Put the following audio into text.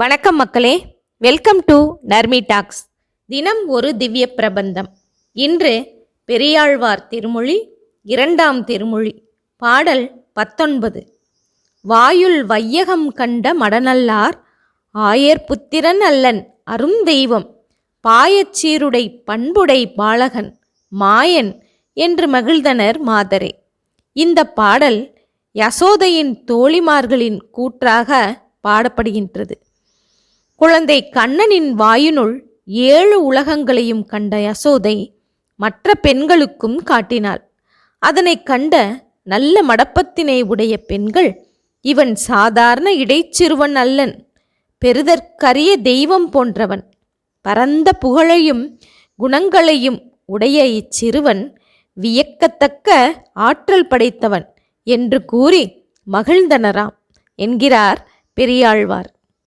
வணக்கம் மக்களே. Welcome to Narmi tax தினம் ஒரு திவ்ய பிரபந்தம். இன்று பெரியாழ்வார் திருமொழி இரண்டாம் திருமொழி பாடல் பத்தொன்பது. வாயுள் வையகம் கண்ட மடநல்லார் ஆயர் புத்திரன் அல்லன் அருந்தெய்வம் பாயச்சீருடை பண்புடை பாலகன் மாயன் என்று மகிழ்ந்தனர் மாதரே. இந்த பாடல் யசோதையின் தோழிமார்களின் கூற்றாக பாடப்படுகின்றது. குழந்தை கண்ணனின் வாயினுள் ஏழு உலகங்களையும் கண்ட யசோதை மற்ற பெண்களுக்கும் காட்டினாள். அதனை கண்ட நல்ல மடப்பத்தினை உடைய பெண்கள் இவன் சாதாரண இடைச்சிறுவன் அல்லன் பெருதற்கரிய தெய்வம் போன்றவன். பரந்த புகழையும் குணங்களையும் உடைய இச்சிறுவன் வியக்கத்தக்க ஆற்றல் படைத்தவன் என்று கூறி மகிழ்ந்தனராம் என்கிறார் பெரியாழ்வார்.